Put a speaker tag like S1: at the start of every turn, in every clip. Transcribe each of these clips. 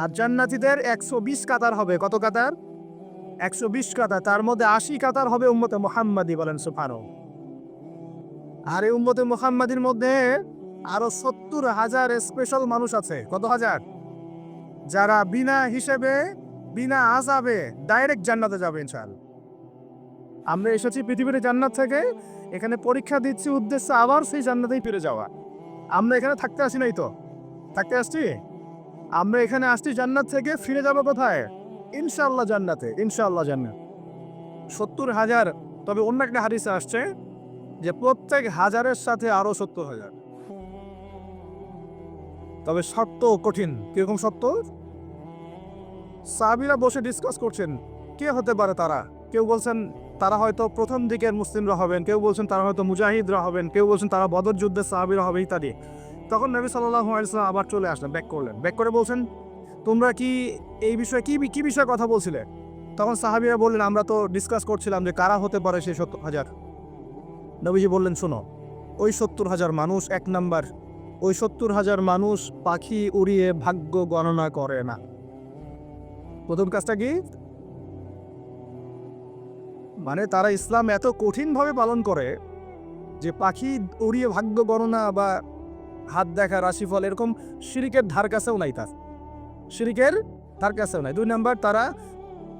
S1: আর জান্নাতীদের একশো বিশ কাতার হবে। কত কাতার? একশো বিশ কাতার। তার মধ্যে আশি কাতার হবে উম্মতে মোহাম্মদী বলেন সুফানো আর এই উম্মতে মোহাম্মদীর মধ্যে আরও সত্তর হাজার স্পেশাল মানুষ আছে। কত হাজার? যারা বিনা হিসেবে, বিনা আজাবে ডাইরেক্ট জান্নাতে যাবে ইনশাল আমরা এসেছি পৃথিবীর জান্নাত থেকে। এখানে পরীক্ষা দিচ্ছি, উদ্দেশ্য আবার সেই জান্নাতেই ফিরে যাওয়া। আমরা এখানে থাকতে আসি নাই তো? থাকতে আসছি? আমরা এখানে আসছি জান্নাত থেকে, ফিরে যাব কোথায়? ইনশাআল্লাহ জান্নাতে, ইনশাআল্লাহ জান্নাত। সত্তর হাজার, তবে অন্য একটা হাদিসে আসছে যে প্রত্যেক হাজারের সাথে আরও সত্তর হাজার। তবে শর্ত কঠিন, কীরকম শর্ত সাহাবিরা বসে ডিসকাস করছেন, কে হতে পারে তারা? কেউ বলছেন, তারা হয়তো প্রথম দিকের মুসলিমরা হবেন, কেউ বলছেন, তারা হয়তো মুজাহিদরা হবেন, কেউ বলছেন, তারা বদর যুদ্ধের সাহাবিরা হবে, ইত্যাদি। তখন নবী সাল্লাহ আলাইসাল্লাম আবার চলে আসলেন, ব্যাক করলেন। ব্যাক করে বলছেন, তোমরা কি এই বিষয়ে কি কি বিষয়ে কথা বলছিলে? তখন সাহাবিরা বললেন, আমরা তো ডিসকাস করছিলাম যে কারা হতে পারে সেই সত্তর হাজার। নবীজি বললেন, শোনো, ওই সত্তর হাজার মানুষ এক নাম্বার, ওই সত্তর হাজার মানুষ পাখি উড়িয়ে ভাগ্য গণনা করে না। প্রথম কাজটা কি? মানে তারা ইসলাম এত কঠিনভাবে পালন করে যে পাখি উড়িয়ে ভাগ্য গণনা বা হাত দেখা রাশিফল এরকম শিরিকের ধার কাছেও নাই তার। শিরিকের ধার কাছেও নাই। দুই নাম্বার, তারা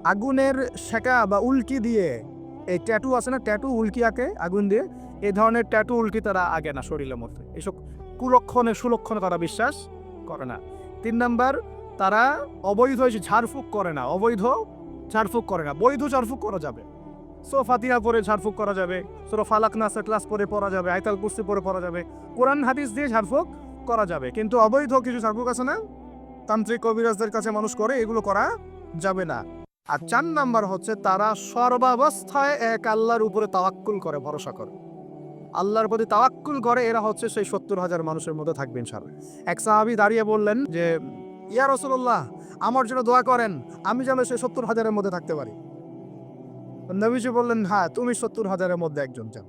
S1: আগুনের শেখা বা উল্কি দিয়ে, এই ট্যাটু আছে না, ট্যাটু উল্কি আঁকে, আগুন দিয়ে এই ধরনের ট্যাটু উল্কি তারা আগে না শরীরের মধ্যে। এসব কুলক্ষণে, সুলক্ষণে তারা বিশ্বাস করে না। তিন নাম্বার, তারা অবৈধ ঝাড়ফুঁক করে না, অবৈধ ঝাড়ফুঁক করে না, বৈধ ঝাড়ফুঁক করা যাবে। সো ফাতিহা পরে ঝাড়ফুঁক করা যাবে, সোরো ফালাক ক্লাস পরে পড়া যাবে, আয়তাল কুস্তি পরে পড়া যাবে, কোরআন, হাদিস দিয়ে ঝাড়ফুঁক করা যাবে। কিন্তু অবৈধ কিছু ঝাড়ফুঁক আছে না? তান্ত্রিক কবিরাজদের কাছে মানুষ করে এগুলো করা যাবে না। আর চার নাম্বার হচ্ছে, তারা সর্বাবস্থায় এক আল্লাহর উপরে তাওয়াক্কুল করে, ভরসা করে। আল্লাহর প্রতি তাওয়াক্কুল করে, এরা হচ্ছে সেই সত্তর হাজার মানুষের মধ্যে থাকবেন ইনশাআল্লাহ। এক সাহাবি দাঁড়িয়ে বললেন যে, ইয়া রসুল্লাহ আমার জন্য দোয়া করেন, আমি যেন সেই সত্তর হাজারের মধ্যে থাকতে পারি। নবীজি বললেন হ্যাঁ তুমি সত্তর হাজারের মধ্যে একজন যান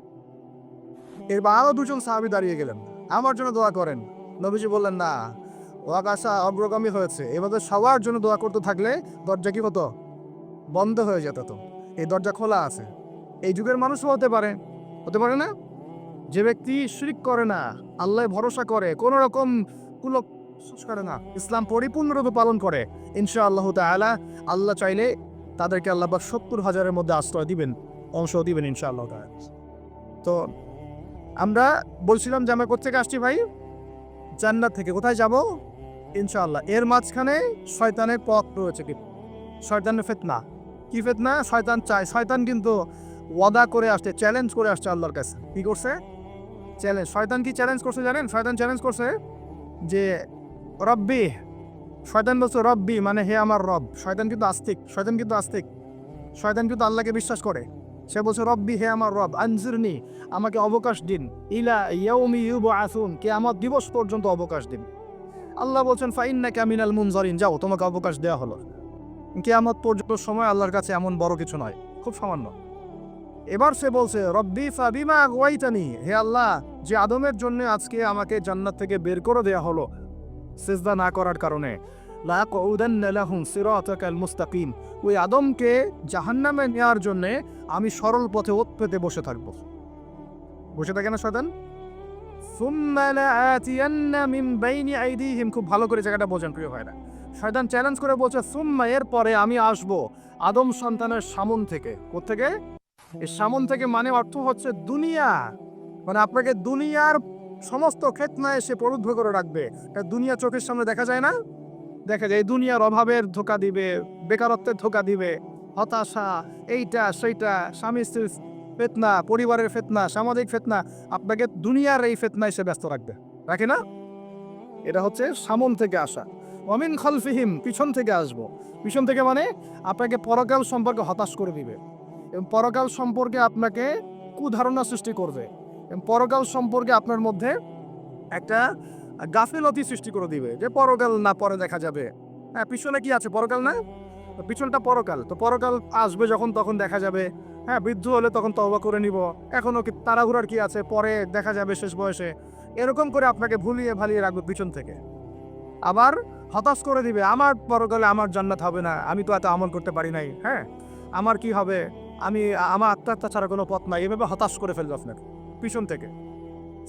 S1: এরপর আরও দুজন সাহাবি দাঁড়িয়ে গেলেন। আমার জন্য দোয়া করেন। নবীজি বললেন, না, ওয়াকাশা অগ্রগামী হয়েছে। এভাবে সবার জন্য দোয়া করতে থাকলে দরজা কি হতো? বন্ধ হয়ে যেত তো। এই দরজা খোলা আছে। এই যুগের মানুষও হতে পারে। হতে পারে না? যে ব্যক্তি শিরিক করে না, আল্লাহ ভরসা করে, কোনো রকম কুলক করে না। ইসলাম পরিপূর্ণরূপে পালন করে। ইনশা আল্লাহ তালা আল্লাহ চাইলে তাদেরকে আল্লাহ বা সত্তর হাজারের মধ্যে আশ্রয় দিবেন, অংশ দিবেন ইনশা আল্লাহ তাআলা। তো আমরা বলছিলাম যে আমরা কোথেকে আসছি ভাই? জান্নাত থেকে। কোথায় যাব? ইনশাআল্লাহ। এর মাঝখানে শয়তানের পথ রয়েছে কি শয়তানের ফেতনা। কি ফেতনা? শয়তান চায়। শয়তান কিন্তু ওয়াদা করে আসছে চ্যালেঞ্জ করে আসছে আল্লাহর কাছে। কি করছে? চ্যালেঞ্জ শয়তান কি চ্যালেঞ্জ করছে জানেন? শয়তান চ্যালেঞ্জ করছে যে, রব্বি শয়তান বলছে, রব্বি মানে হে আমার রব, শয়তান কিন্তু আস্তিক, শয়তান কিন্তু আস্তিক, শয়তান কিন্তু আল্লাহকে বিশ্বাস করে। সে বলছে, রব্বি, হে আমার রব, আনজিরনি, আমাকে অবকাশ দিন, ইলা ইয়াউমি ইউবআসুন, কিয়ামত দিবস পর্যন্ত অবকাশ দিন। আল্লাহ বলছেন, ফাইন্নাকা মিনাল মুনজারিন, যাও, তোমাকে অবকাশ দেওয়া হলো। কিয়ামত পর্যন্ত সময় আল্লাহর কাছে এমন বড় কিছু নয়, খুব সামান্য। এবার সে বলছে, রব্বি, ফাবিমা আগুয়াইতানি হে আল্লাহ, যে আদমের জন্য আজকে আমাকে জান্নাত থেকে বের করে দেয়া হলো সেজদা না করার কারণে। মুস্তাকিম। ওই আদমকে জাহান্নামে নেওয়ার জন্যে আমি সরল পথে ওত পেতে বসে থাকব। বসে থাকে না শয়তান? খুব ভালো করে জায়গাটা বোঝেন প্রিয় ভাইরা। শয়তান চ্যালেঞ্জ করে বলছে, সুম্মা এর পরে আমি আসব আদম সন্তানের সামন থেকে। কোত্থেকে? এই সামন থেকে মানে অর্থ হচ্ছে দুনিয়া। মানে আপনাকে দুনিয়ার সমস্ত খেতনায় এসে প্রলুব্ধ করে রাখবে। দুনিয়া চোখের সামনে দেখা যায় না? দেখা যায় দুনিয়ার অভাবের ধোকা দিবে, বেকারত্বের ধোকা দিবে, হতাশা, এইটা, সেইটা, স্বামী স্ত্রীর ফেতনা, পরিবারের ফেতনা, সামাজিক ফেতনা, আপনাকে দুনিয়ার এই ফেতনা এসে ব্যস্ত রাখবে। রাখে না? এটা হচ্ছে সামন থেকে আসা। অমিন খলফিহিম, পিছন থেকে আসব। পিছন থেকে মানে আপনাকে পরকাল সম্পর্কে হতাশ করে দিবে। এবং পরকাল সম্পর্কে আপনাকে কুধারণা সৃষ্টি করবে। পরকাল সম্পর্কে আপনার মধ্যে একটা গাফিলতি সৃষ্টি করে দিবে যে পরকাল না, পরে দেখা যাবে। হ্যাঁ পিছনে কি আছে? পরকাল না? পিছনটা পরকাল তো পরকাল আসবে যখন, তখন দেখা যাবে। হ্যাঁ বৃদ্ধ হলে তখন তওবা করে নিব। এখনও কি তাড়াহুড়ার কি আছে? পরে দেখা যাবে শেষ বয়সে। এরকম করে আপনাকে ভুলিয়ে ভালিয়ে রাখবে পিছন থেকে। আবার হতাশ করে দিবে, আমার পরকালে আমার জান্নাত হবে না। আমি তো এত আমল করতে পারি নাই। হ্যাঁ আমার কি হবে? আমি, আমার আত্মাত্মা ছাড়া কোনো পথ নাই। এভাবে হতাশ করে ফেলবে আপনাকে। পিছন থেকে।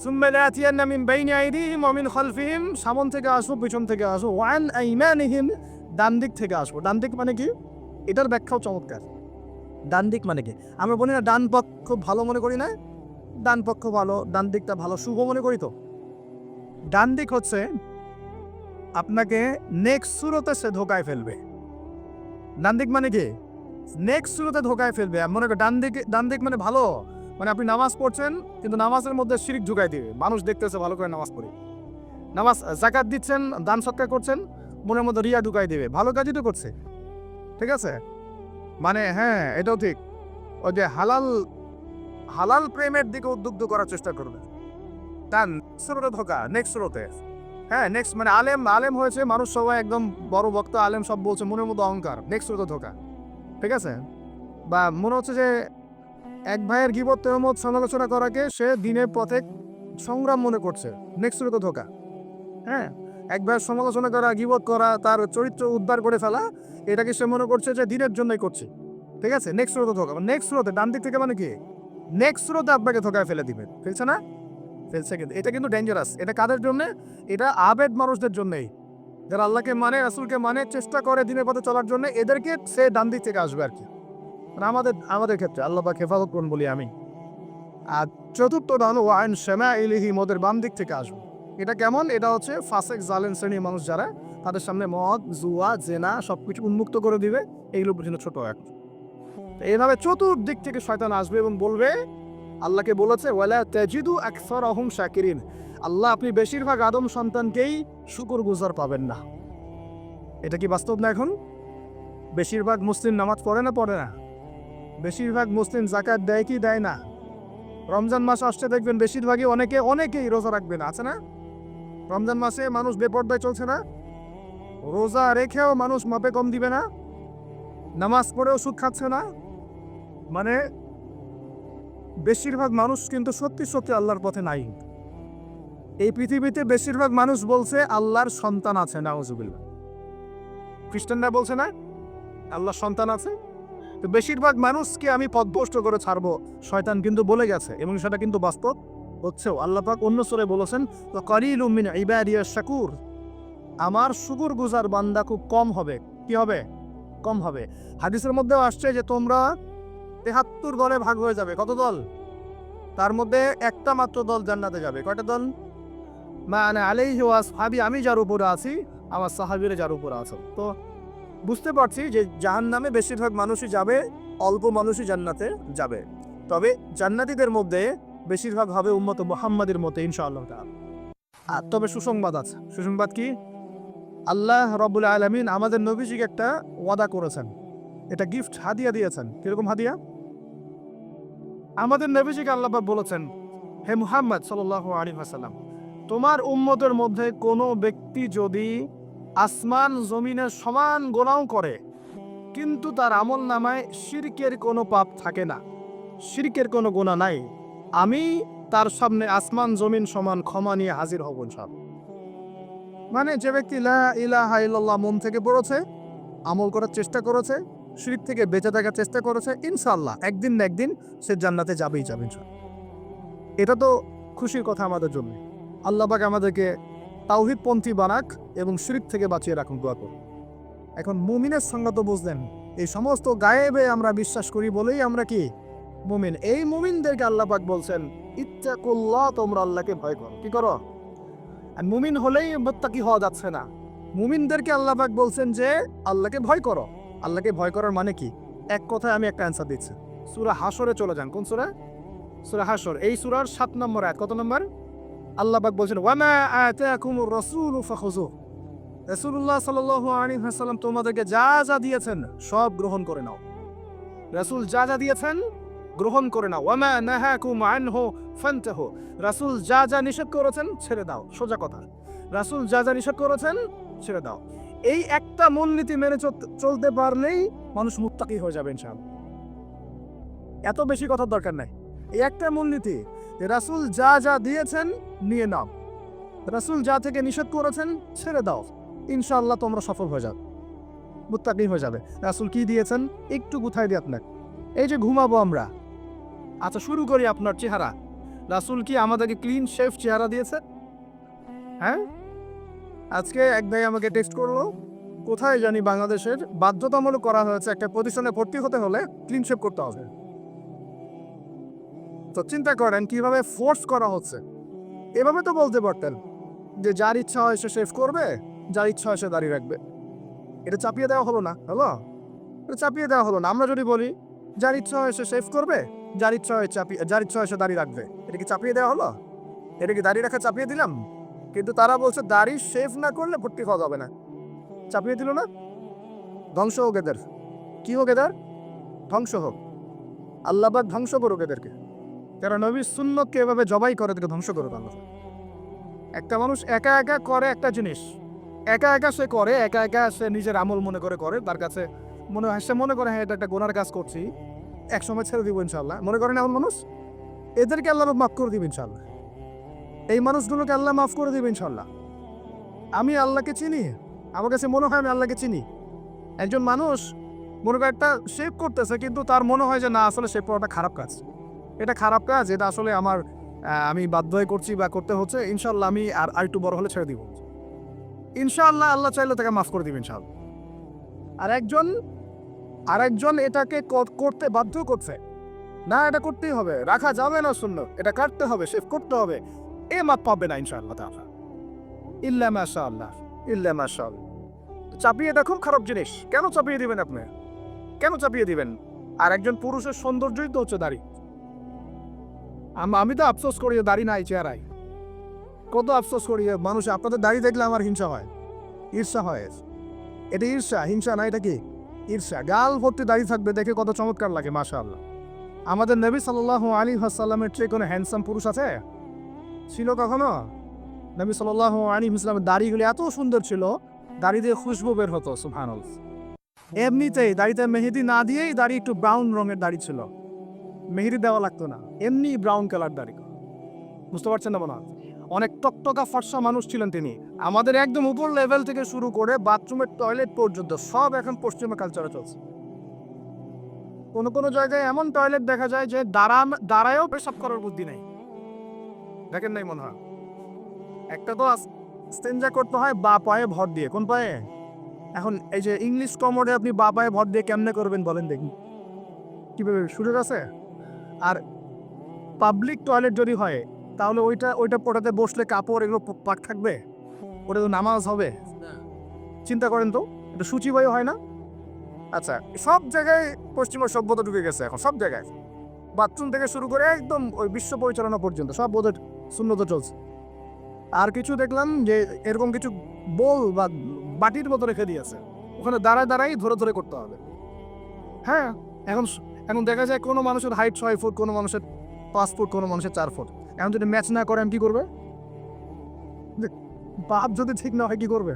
S1: সুম্মেলাতিয়ান্না মিন বাইনি আইদিহিম ওয়া মিন খালফিহিম, সামন থেকে আসব পিছন থেকে আসব ওয়ান আইমানিহিম, ডান দিক থেকে আসব ডান দিক মানে কি? এটার ব্যাখ্যাও চমৎকার। ডান দিক মানে কি? আমরা বলি না ডান পক্ষ ভালো মনে করি না, ডান পক্ষ ভালো, ডান দিকটা ভালো, শুভ মনে করি তো। ডান দিক হচ্ছে আপনাকে নেক্সট সুরতে সে ধোকায় ফেলবে। ডান দিক মানে কি? নেক্সট সুরতে ধোকায় ফেলবে। মনে করি, ডান দিকে, ডান দিক মানে ভালো মানে আপনি নামাজ পড়ছেন, কিন্তু নামাজের মধ্যে শিরিক ঢুকাই দিবে। মানুষ দেখতেছে ভালো করে নামাজ পড়ি। নামাজ জাকাত দিচ্ছেন, দান সৎকার করছেন, মনের মধ্যে রিয়া ঢুকাই দিবে। ভালো কাজই তো করছে। ঠিক আছে? মানে হ্যাঁ এটাও ঠিক। ওই যে হালাল হালাল প্রেমের দিকে উদ্বুদ্ধ করার চেষ্টা করবে। তার স্রোতে ধোকা নেক্সট স্রোতে। হ্যাঁ নেক্সট মানে আলেম আলেম হয়েছে, মানুষ সবাই একদম বড় বক্তা, আলেম সব বলছে, মনের মধ্যে অহংকার। নেক্সট স্রোতে ধোকা। ঠিক আছে? বা মনে হচ্ছে যে এক ভাইয়ের গিবত তেহমত সমালোচনা করাকে সে দিনের পথে সংগ্রাম মনে করছে। নেক্সট স্রোতে ধোকা। হ্যাঁ এক ভাইয়ের সমালোচনা করা, গিবত করা, তার চরিত্র উদ্ধার করে ফেলা, এটাকে সে মনে করছে যে দিনের জন্যই করছে। ঠিক আছে? নেক্সট স্রোতে ধোকা। নেক্সট স্রোতে ডান দিক থেকে মানে কি? নেক্সট স্রোতে আপনাকে ধোকায় ফেলে দিবে। ফেলছে না? ফেলছে কিন্তু। এটা কিন্তু ডেঞ্জারাস এটা কাদের জন্য? এটা আবেদ মানুষদের জন্যই। যারা আল্লাহকে মানে রাসুলকে মানে চেষ্টা করে দিনের পথে চলার জন্য, এদেরকে সে ডান দিক থেকে আসবে আর কি। আর আমাদের আমাদের ক্ষেত্রে আল্লাহ পাক হেফাজত করুন বলি আমি। আর চতুর্থ দান ওয়াইন শ্যামা ইলিহি মদের বাম দিক থেকে আসবে। এটা কেমন? এটা হচ্ছে ফাসেক জালেন শ্রেণির মানুষ যারা, তাদের সামনে মদ, জুয়া, জেনা সব কিছু উন্মুক্ত করে দিবে। এইগুলো পর্যন্ত ছোট এক। এইভাবে চতুর্দিক থেকে শয়তান আসবে এবং বলবে, আল্লাহকে বলেছে, ওয়ালা তেজিদু আকসর আহম শাকিরিন। আল্লাহ আপনি বেশিরভাগ আদম সন্তানকেই শুকুর গুজার পাবেন না। এটা কি বাস্তব না এখন? বেশিরভাগ মুসলিম নামাজ পড়ে না পড়ে না? বেশিরভাগ মুসলিম জাকাত দেয় কি দেয় না? রমজান মাস আসছে দেখবেন বেশিরভাগই অনেকে, অনেকেই রোজা রাখবেন, আছে না? রমজান মাসে মানুষ বেপর্দায় চলছে না? রোজা রেখেও মানুষ মাপে কম দিবে না? নামাজ পড়েও সুখ খাচ্ছে না? মানে বেশিরভাগ মানুষ কিন্তু সত্যি সত্যি আল্লাহর পথে নাই। এই পৃথিবীতে বেশিরভাগ মানুষ বলছে, আল্লাহর সন্তান আছে, নাউজুবিল্লাহ। খ্রিস্টানরা বলছে না, আল্লাহর সন্তান আছে? তো বেশিরভাগ মানুষকে আমি পদভষ্ট করে ছাড়বো। শয়তান কিন্তু বলে গেছে এবং সেটা কিন্তু বাস্তব। হচ্ছেও আল্লাহ পাক অন্য সরে বলেছেন, তো করিল শাকুর। আমার শুকুর গুজার বান্দা খুব কম হবে। কি হবে? কম হবে। হাদিসের মধ্যেও আসছে যে তোমরা তেহাত্তর দলে ভাগ হয়ে যাবে। কত দল? তার মধ্যে একটা মাত্র দল জান্নাতে যাবে। কয়টা দল? মানে আলাইহি ওয়াস ভাবি আমি যার উপরে আছি, আমার সাহাবিরে যার উপরে আছে। তো বুঝতে পারছি যে জাহান নামে বেশিরভাগ মানুষই যাবে, অল্প মানুষই জান্নাতে যাবে। তবে জান্নাতীদের মধ্যে বেশিরভাগ হবে উম্মত মোহাম্মদের মতে, ইনশাআল্লাহ। আর তবে সুসংবাদ আছে। সুসংবাদ কি? আল্লাহ রবুল আলমিন আমাদের নবীজিকে একটা ওয়াদা করেছেন। এটা গিফট, হাদিয়া দিয়েছেন। কীরকম হাদিয়া? আমাদের নবীজিকে আল্লাহ বলেছেন, হে মুহাম্মদ সাল্লাহ আলী হাসাল্লাম তোমার উম্মতের মধ্যে কোনো ব্যক্তি যদি আসমান জমিনের সমান গোনাও করে। কিন্তু তার আমল নামায় শিরকের কোনো পাপ থাকে না। শিরকের কোনো গোনা নাই। আমি তার সামনে আসমান জমিন সমান ক্ষমা নিয়ে হাজির হব সব মানে যে ব্যক্তি লা মন থেকে পড়েছে, আমল করার চেষ্টা করেছে, শিরিক থেকে বেঁচে থাকার চেষ্টা করেছে ইনশাল্লাহ একদিন না একদিন সে জান্নাতে যাবেই যাবে। এটা তো খুশির কথা আমাদের জন্য। আল্লাহ পাক আমাদেরকে তাওহিদপন্থী বানাক এবং শিরিক থেকে বাঁচিয়ে রাখুন দোয়া করুন। এখন মুমিনের সঙ্গে তো বুঝলেন। এই সমস্ত গায়েবে আমরা বিশ্বাস করি বলেই আমরা কি? মুমিন। এই মুমিনদেরকে আল্লাহ পাক বলছেন, ইত্তাকুল্লাহ, তোমরা আল্লাহকে ভয় করো। কি করো? মুমিন হলেই মোত্তাকি হওয়া যাচ্ছে না। মুমিনদেরকে আল্লাহ পাক বলছেন যে, আল্লাহকে ভয় করো। আল্লাহকে ভয় করার মানে কি? এক কথায় আমি একটা অ্যান্সার দিচ্ছি। সুরা হাসরে চলে যান। কোন সুরা? সুরা হাসর এই সুরার সাত নম্বর এক কত নম্বর? আল্লাহ পাক বলছেন, ওয়ামা আতাকুমুর রাসূল ফাখুযু রাসূলুল্লাহ সাল্লাল্লাহু আলাইহি ওয়াসাল্লাম তোমাদেরকে যা যা দিয়েছেন সব গ্রহণ করে নাও। রাসূল যা যা দিয়েছেন গ্রহণ করে নাও। ওয়ামা নাহাকুম আনহু ফান্তাহু। রাসূল যা যা নিষেধ করেছেন ছেড়ে দাও, সোজা কথা। রাসূল যা যা নিষেধ করেছেন ছেড়ে দাও। এই একটা মূলনীতি মেনে চল- চলতে পারলেই মানুষ মুত্তাকি হয়ে যাবে ইনশাআল্লাহ। এত বেশি কথার দরকার নাই। এই একটা মূলনীতি রাসূল যা যা দিয়েছেন নিয়ে নাও। রাসূল যা থেকে নিষেধ করেছেন ছেড়ে দাও। ইনশাল্লাহ তোমরা সফল হয়ে যাবে। মুত্তাকি হয়ে যাবে। রাসুল কি দিয়েছেন একটু গুথাই দিয়ে আপনাকে এই যে ঘুমাবো আমরা। আচ্ছা শুরু করি আপনার চেহারা। রাসুল কি আমাদেরকে ক্লিন শেফ চেহারা দিয়েছে? হ্যাঁ? আজকে এক ভাই আমাকে টেক্সট করল, কোথায় জানি বাংলাদেশের বাধ্যতামূলক করা হয়েছে, একটা প্রতিষ্ঠানে ভর্তি হতে হলে ক্লিন শেপ করতে হবে। তো চিন্তা করেন কীভাবে ফোর্স করা হচ্ছে। এভাবে তো বলতে পারতেন যে যার ইচ্ছা হয় সে শেভ করবে, যার ইচ্ছা হয় সে দাঁড়িয়ে রাখবে। এটা চাপিয়ে দেওয়া হলো না, হলো? এটা চাপিয়ে দেওয়া হলো না। আমরা যদি বলি, যার ইচ্ছা হয় সে শেভ করবে, যার ইচ্ছা হয় চাপিয়ে যার ইচ্ছা হয় সে দাঁড়িয়ে রাখবে। এটা কি চাপিয়ে দেওয়া হলো? এটা কি দাঁড়িয়ে রাখা চাপিয়ে দিলাম? কিন্তু তারা বলছে, দাড়ি শেভ না করলে ভর্তি খাওয়া যাবে না। চাপিয়ে দিল না? ধ্বংস হোক এদের। কি হোক এদের? ধ্বংস হোক। আল্লাহবাদ ধ্বংস করুক এদেরকে। যারা নবী সুন্নতকে এভাবে জবাই করে এদেরকে ধ্বংস করুক আল্লাহ। একটা মানুষ একা একা করে একটা জিনিস। একা একা সে করে, একা একা সে নিজের আমল মনে করে করে, তার কাছে মনে হয়, সে মনে করে হ্যাঁ এটা একটা গোনার কাজ করছি এক সময় ছেড়ে দিব ইনশাল্লাহ মনে করেন এমন মানুষ? এদেরকে আল্লাহ মাফ করে দিব ইনশাল্লাহ এই মানুষগুলোকে আল্লাহ মাফ করে দিবে ইনশাল্লাহ আমি আল্লাহকে চিনি। আমার কাছে মনে হয় আমি আল্লাহকে চিনি। একজন মানুষ মনে করে একটা শেপ করতেছে, কিন্তু তার মনে হয় যে, না, আসলে শেপ করাটা খারাপ কাজ। এটা খারাপ কাজ, এটা আসলে আমার আমি বাধ্য করছি বা করতে হচ্ছে। ইনশাল্লাহ আমি আর আর একটু বড় হলে ছেড়ে দিব। ইনশাআল্লাহ আল্লাহ চাইলে তাকে মাফ করে দিবেন ইনশাআল্লাহ। আর একজন আর একজন এটাকে করতে বাধ্য করছে। না, এটা করতেই হবে। রাখা যাবে না শূন্য এটা কাটতে হবে শেফ করতে হবে। এ মাপ পাবে না ইনশাআল্লাহ তাআলা। ইল্লা মাশাআল্লাহ ইল্লা মাশাআল্লাহ। চাপিয়ে এটা খুব খারাপ জিনিস। কেন চাপিয়ে দিবেন আপনি? কেন চাপিয়ে দিবেন? আর একজন পুরুষের সৌন্দর্যই তো হচ্ছে দাড়ি। আম- তো আফসোস করি যে দাড়ি নাই চেহারায়। কত আফসোস করি মানুষ, আপনাদের দাড়ি দেখলে আমার হিংসা হয়। ঈর্ষা হয়। এটা ঈর্ষা, হিংসা না, এটা কি? ঈর্ষা। গাল ভর্তি দাঁড়িয়ে থাকবে দেখে কত চমৎকার লাগে মাশা আল্লাহ আমাদের নবী সাল্লাহ আলী হাসাল্লামের চেয়ে কোনো হ্যান্ডসাম পুরুষ আছে? ছিল কখনো? নবী সাল্লাহ আলী ইসলামের দাড়িগুলি এত সুন্দর ছিল, দাড়ি দিয়ে খুশবু বের হতো সুফানুল এমনিতেই দাড়িতে মেহেদি না দিয়েই দাড়ি একটু ব্রাউন রঙের দাড়ি ছিল। মেহেদি দেওয়া লাগতো না। এমনি ব্রাউন কালার দাড়ি। বুঝতে পারছেন না মনে হয়? অনেক টকটকা ফর্সা মানুষ ছিলেন তিনি। আমাদের একদম উপর লেভেল থেকে শুরু করে বাথরুমের টয়লেট পর্যন্ত সব এখন পশ্চিমা কালচারে চলছে। কোনো কোনো জায়গায় এমন টয়লেট দেখা যায় যে দাঁড়ান দাঁড়ায়ও পেশাব করার বুদ্ধি নেই। দেখেন নাই মনে হয়? একটা তো স্টেঞ্জা করতে হয় বা পায়ে ভর দিয়ে। কোন পায়ে? এখন এই যে ইংলিশ কমোডে আপনি বা পায়ে ভর দিয়ে কেমনে করবেন বলেন দেখি। কীভাবে? সুযোগ আছে? আর পাবলিক টয়লেট যদি হয়, তাহলে ওইটা ওইটা পোটাতে বসলে কাপড় এগুলো পাক থাকবে? ওটা তো নামাজ হবে। চিন্তা করেন তো, এটা সূচিবায়ু হয় না? আচ্ছা সব জায়গায় পশ্চিমা সভ্যতা ঢুকে গেছে এখন, সব জায়গায়। বাথরুম থেকে শুরু করে একদম ওই বিশ্ব পরিচালনা পর্যন্ত, সব ওদের শূন্যতা চলছে। আর কিছু দেখলাম যে, এরকম কিছু বোল বা বাটির মতো রেখে দিয়েছে। ওখানে দাঁড়ায় দাঁড়াই ধরে ধরে করতে হবে। হ্যাঁ এখন এখন দেখা যায় কোনো মানুষের হাইট ছয় ফুট কোনো মানুষের পাঁচ ফুট কোনো মানুষের চার ফুট এখন যদি ম্যাচ না করেন কি করবে? বাপ যদি ঠিক না হয়, কি করবে?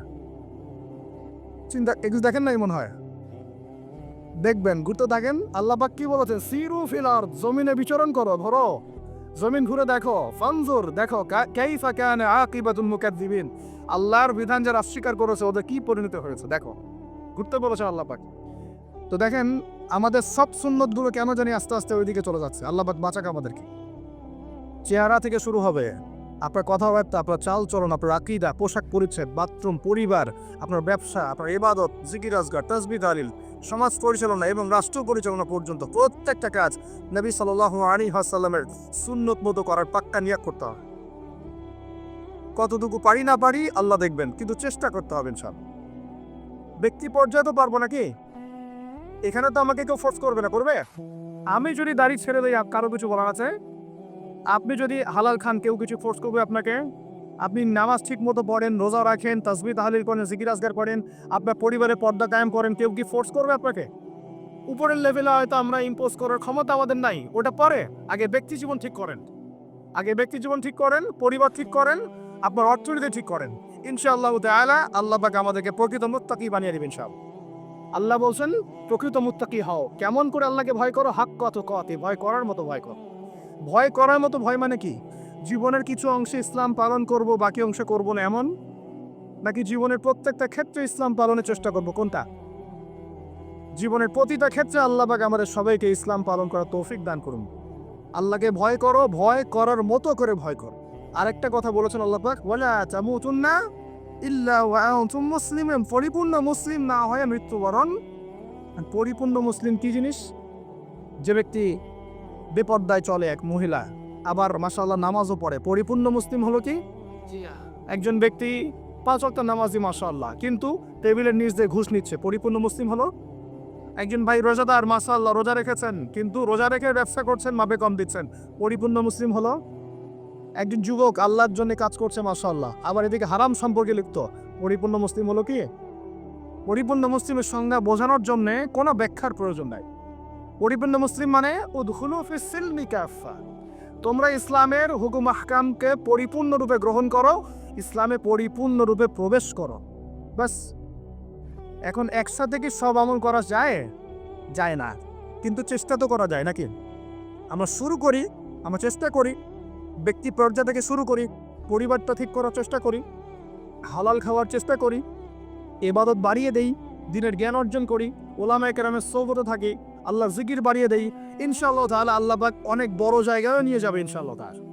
S1: চিন্তা, এগুলো দেখেন নাই মনে হয়? দেখবেন ঘুরতে থাকেন। আল্লাহ পাক কি বলেছেন সিরু ফিলার জমিনে বিচরণ করো ধরো জমিন ঘুরে দেখো, ফানজুর, দেখো কাইফা কানে আকিবাতুল মুকাদ্দিবিন। আল্লাহর বিধান যারা অস্বীকার করেছে, ওদের কি পরিণত হয়েছে? দেখো ঘুরতে বলেছে আল্লাহ পাক। তো দেখেন আমাদের সব সুন্নত সুন্নতগুলো কেন জানি আস্তে আস্তে ওইদিকে চলে যাচ্ছে? আল্লাহ পাক বাঁচাক আমাদেরকে। চেহারা থেকে শুরু হবে। আপনার কথাবার্তা, আপনার চাল চলন আপনার আকিদা, পোশাক পরিচ্ছেদ, বাথরুম, পরিবার, আপনার ব্যবসা, আপনার ইবাদত, জিকির, আজগার তসবি তালিল, সমাজ পরিচালনা এবং রাষ্ট্র পরিচালনা পর্যন্ত প্রত্যেকটা কাজ নবী সাল্লাহ আলী হাসাল্লামের সুন্নত মতো করার পাক্কা নিয়োগ করতে হবে। কতটুকু পারি না পারি আল্লাহ দেখবেন, কিন্তু চেষ্টা করতে হবে সব ব্যক্তি পর্যায়ে তো পারব নাকি? এখানে তো আমাকে কেউ ফোর্স করবে না, করবে? আমি যদি দাড়ি ছেড়ে দিই কারও কিছু বলার আছে? আপনি যদি হালাল খান, কেউ কিছু ফোর্স করবে আপনাকে? আপনি নামাজ ঠিক মতো পড়েন, রোজা রাখেন তাসবি তাহলিল করেন, জিকির আজগার করেন, আপনার পরিবারে পর্দা কায়েম করেন, কেউ কি ফোর্স করবে আপনাকে? উপরের লেভেলে হয়তো আমরা ইম্পোজ করার ক্ষমতা আমাদের নাই, ওটা পরে। আগে ব্যক্তি জীবন ঠিক করেন। আগে ব্যক্তি জীবন ঠিক করেন, পরিবার ঠিক করেন, আপনার অর্থনীতি ঠিক করেন। ইনশাআল্লাহ আল্লাহ আমাদেরকে প্রকৃত মুত্তাকি বানিয়ে দিবেন সব আল্লাহ বলছেন, প্রকৃত মুত্তাকি হও। কেমন করে আল্লাহকে ভয় করো? হাক কত কতে ভয় করার মতো ভয় করো। ভয় করার মতো ভয় মানে কি? জীবনের কিছু অংশে ইসলাম পালন করব, বাকি অংশে করব না এমন? নাকি জীবনের প্রত্যেকটা ক্ষেত্রে ইসলাম পালনের চেষ্টা করব, কোনটা? জীবনের প্রতিটা ক্ষেত্রে আল্লাহ পাক আমাদের সবাইকে ইসলাম পালন করার তৌফিক দান করুন। আল্লাহকে ভয় করো, ভয় করার মতো করে ভয় করো। আরেকটা কথা বলেছেন আল্লাহ পাক, ওয়ালা তামুতুন্না ইল্লা ওয়া আনতুম পরিপূর্ণ মুসলিম না হয়ে মৃত্যুবরণ। পরিপূর্ণ মুসলিম কি জিনিস? যে ব্যক্তি বেপর্দায় চলে এক মহিলা আবার মাশাআল্লাহ নামাজও পড়ে পরিপূর্ণ মুসলিম হলো কি? একজন ব্যক্তি পাঁচ ওয়াক্ত নামাজি মাশাআল্লাহ কিন্তু টেবিলের নিচ দিয়ে ঘুষ নিচ্ছে পরিপূর্ণ মুসলিম হলো? একজন ভাই রোজাদার মাশাআল্লাহ রোজা রেখেছেন কিন্তু রোজা রেখে ব্যবসা করছেন মাপে কম দিচ্ছেন পরিপূর্ণ মুসলিম হলো? একজন যুবক আল্লাহর জন্য কাজ করছে, মাশাআল্লাহ। আবার এদিকে হারাম সম্পর্কে লিপ্ত। পরিপূর্ণ মুসলিম হলো কি? পরিপূর্ণ মুসলিমের সংজ্ঞা বোঝানোর জন্য কোনো ব্যাখ্যার প্রয়োজন নাই। পরিপূর্ণ মুসলিম মানে তোমরা ইসলামের হুকুম আহকামকে পরিপূর্ণরূপে গ্রহণ করো, ইসলামে পরিপূর্ণরূপে প্রবেশ করো। বাস এখন একসাথে কি সব আমল করা যায়? যায় না। কিন্তু চেষ্টা তো করা যায়, নাকি? আমরা শুরু করি, আমরা চেষ্টা করি। ব্যক্তি পর্যায় থেকে শুরু করি, পরিবারটা ঠিক করার চেষ্টা করি, হালাল খাওয়ার চেষ্টা করি, এবাদত বাড়িয়ে দেই, দিনের জ্ঞান অর্জন করি, ওলামায় কেরামের সৌবতে থাকি, আল্লাহর জিকির বাড়িয়ে দেই, ইনশাআল্লাহ তাহলে আল্লাহবাক অনেক বড় জায়গায় নিয়ে যাবে ইনশাআল্লাহ তার